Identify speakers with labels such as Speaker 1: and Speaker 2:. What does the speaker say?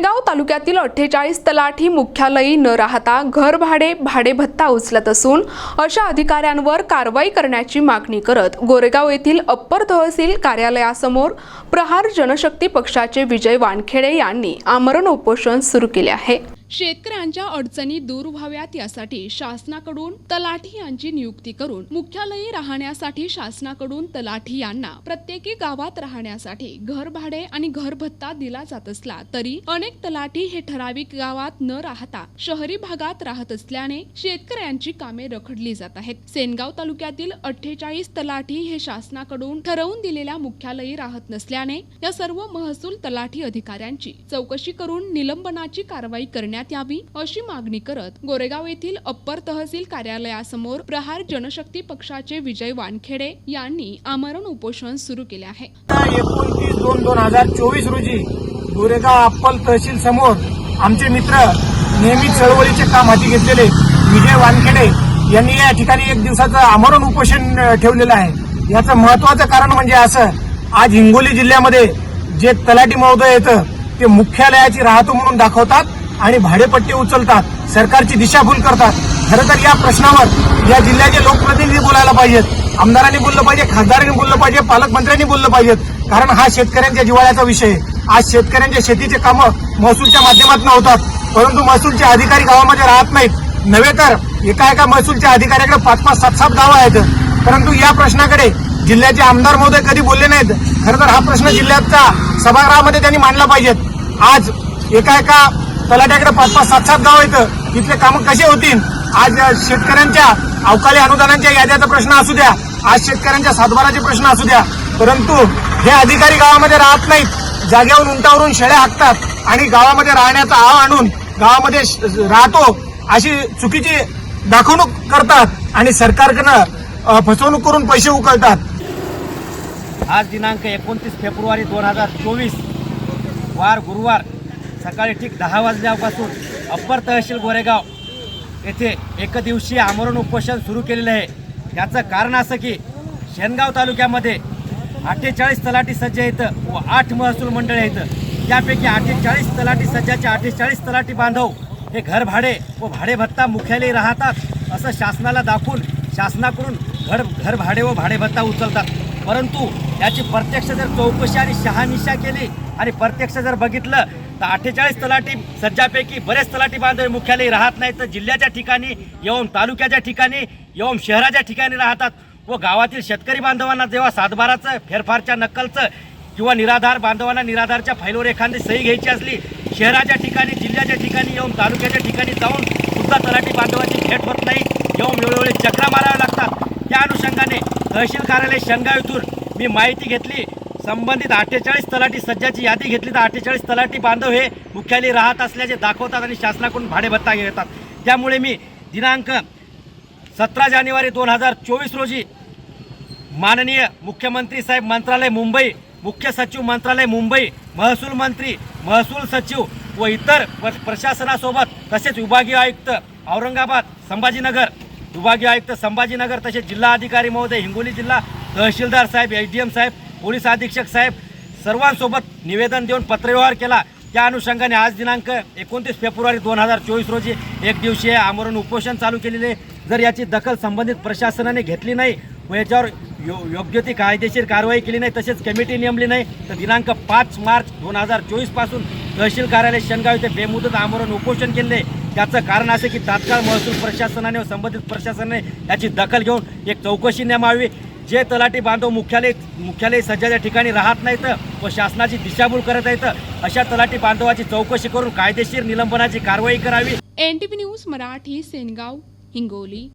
Speaker 1: तालुक्यातील अठ्ठेचाळीस तलाठी मुख्यालयी न राहता घर भाडे भाडे भत्ता उचलत असून अशा अधिकाऱ्यांवर कारवाई करण्याची मागणी करत गोरेगाव येथील अप्पर तहसील कार्यालयासमोर प्रहार जनशक्ती पक्षाचे विजय वानखेडे यांनी आमरण उपोषण सुरू केले आहे. शेतकऱ्यांच्या अडचणी दूर व्हाव्यात यासाठी शासनाकडून तलाठी यांची नियुक्ती करून मुख्यालयी राहण्यासाठी शासनाकडून तलाठी यांना प्रत्येकी गावात राहण्यासाठी घर भाडे आणि घर भत्ता दिला जात असला तरी अनेक तलाठी हे ठराविक गावात न राहता शहरी भागात राहत असल्याने शेतकऱ्यांची कामे रखडली जात आहेत. सेनगाव तालुक्यातील अठ्ठेचाळीस तलाठी हे शासनाकडून ठरवून दिलेल्या मुख्यालयी राहत नसल्याने या सर्व महसूल तलाठी अधिकाऱ्यांची चौकशी करून निलंबनाची कारवाई करण्यात यावी अशी मागणी करत गोरेगाव येथील अप्पर तहसील कार्यालयासमोर प्रहार जनशक्ती पक्षाचे विजय वानखेडे यांनी आमरण उपोषण सुरू केले आहे.
Speaker 2: एकोणतीस दोन दोन हजार चोवीस रोजी गोरेगाव अप्पल तहसील समोर आमचे मित्र नेहमी चळवळीचे काम हाती घेतलेले विजय वानखेडे यांनी या ठिकाणी एक दिवसाचं आमरण उपोषण ठेवलेलं आहे. याचं महत्वाचं कारण म्हणजे असं आज हिंगोली जिल्ह्यामध्ये जे तलाठी महोदय येतं ते मुख्यालयाची राहतो म्हणून दाखवतात. आणि भाडेपट्टी उचलतात. सरकारची दिशाभूल करतात. खरं तर या प्रश्नावर या जिल्ह्याचे लोकप्रतिनिधी बोलायला पाहिजेत. आमदारांनी बोललं पाहिजे खासदारांनी बोललं पाहिजे पालकमंत्र्यांनी बोललं पाहिजेत. कारण हा शेतकऱ्यांच्या जिवाळ्याचा विषय आहे. आज शेतकऱ्यांच्या शेतीचे कामं महसूलच्या माध्यमातून होतात. परंतु महसूलचे अधिकारी गावामध्ये राहत नाहीत. नव्हे तर एका एका महसूलच्या अधिकाऱ्याकडे पाच पाच सात सात गावं आहेत. परंतु या प्रश्नाकडे जिल्ह्याचे आमदार महोदय कधी बोलले नाहीत? खरं तर हा प्रश्न जिल्ह्याचा सभागृहामध्ये त्यांनी मांडला पाहिजेत. आज एका एका तलाट्याकडे पाच पाच सात सात गाव येतं तिथले कामं कसे होतील? आज शेतकऱ्यांच्या अवकाळी अनुदानांच्या याद्याचा प्रश्न असू द्या. आज शेतकऱ्यांच्या सातबाराचे प्रश्न असू द्या. परंतु हे अधिकारी गावामध्ये राहत नाहीत. जागेवरून उंटावरून शेळ्या हाकतात आणि गावामध्ये राहण्याचा आव आणून गावामध्ये श- राहतो अशी चुकीची दाखवणूक करतात आणि सरकारकडनं फसवणूक करून पैसे उकळतात.
Speaker 3: आज दिनांक एकोणतीस फेब्रुवारी दोन हजार चोवीस वार गुरुवार सकाळी ठीक दहा वाजल्यापासून अप्पर तहसील गोरेगाव येथे एकदिवसीय आमरण उपोषण सुरू केलेलं आहे. याचं कारण असं की शेनगाव तालुक्यामध्ये अठ्ठेचाळीस तलाठी सज्ज येतं व आठ महसूल मंडळ येतं त्यापैकी अठ्ठेचाळीस तलाठी सज्जाचे अठ्ठेचाळीस तलाठी बांधव हे घर भाडे व भाडे भत्ता मुख्यालयी राहतात असं शासनाला दाखवून शासनाकडून घर घर भाडे व भाडे भत्ता उचलतात. परंतु याची प्रत्यक्ष जर चौकशी आणि शहानिशा केली आणि प्रत्यक्ष जर बघितलं तर अठ्ठेचाळीस तलाठी सज्जापैकी बरेच तलाठी बांधव मुख्यालय मुख्यालयी राहत नाहीत. तर जिल्ह्याच्या ठिकाणी येऊन तालुक्याच्या ठिकाणी येऊन शहराच्या ठिकाणी राहतात व गावातील शेतकरी बांधवांना जेव्हा सातबाराचं फेरफारच्या नक्कलचं किंवा निराधार बांधवांना निराधारच्या फाईलवर एखादी सही घ्यायची असली शहराच्या ठिकाणी जिल्ह्याच्या ठिकाणी येऊन तालुक्याच्या ठिकाणी जाऊन सुद्धा तलाठी बांधवांची भेट होत नाही. येऊन वेळोवेळी चक्रा माराव्या लागतात. त्या अनुषंगाने तहसील कार्यालय शनगाव इथून मी माहिती घेतली. संबंधित अठ्ठेचाळीस तलाठी सज्जाची यादी घेतली. तर अठ्ठेचाळीस तलाठी बांधव हे मुख्यालयी राहत असल्याचे दाखवतात आणि शासनाकडून भाडेभत्ता घेतात. त्यामुळे मी दिनांक सतरा जानेवारी दोन हजार चोवीस रोजी माननीय मुख्यमंत्री साहेब मंत्रालय मुंबई मुख्य सचिव मंत्रालय मुंबई महसूल मंत्री महसूल सचिव व इतर प्रशासनासोबत तसेच विभागीय आयुक्त औरंगाबाद संभाजीनगर विभागीय आयुक्त संभाजीनगर तसेच जिल्हा अधिकारी महोदय हिंगोली जिल्हा तहसीलदार साहेब एच डी एम साहेब पोलीस अधीक्षक साहेब सर्वांसोबत निवेदन देऊन पत्रव्यवहार केला. त्या अनुषंगाने आज दिनांक एकोणतीस फेब्रुवारी दोन हजार चोवीस रोजी एक दिवसीय आमरण उपोषण चालू केलेले. जर याची दखल संबंधित प्रशासनाने घेतली नाही मग याच्यावर यो योग्य ती कायदेशीर कारवाई केली नाही तसेच कमिटी नेमली नाही तर दिनांक पाच मार्च दोन हजार चोवीसपासून तहसील कार्यालय शनगाव येथे बेमुदत आमरण उपोषण केले त्याचं कारण असं की तात्काळ महसूल प्रशासनाने व संबंधित प्रशासनाने याची दखल घेऊन एक चौकशी नेमावी. जे तलाठी बांधव मुख्यालय मुख्यालय सज्जाच्या ठिकाणी राहत नाहीत व शासनाची दिशाभूल करत आहेत अशा तलाठी बांधवाची चौकशी करून कायदेशीर निलंबनाची कारवाई करावी.
Speaker 1: NTP news Marathi Sengaon Hingoli.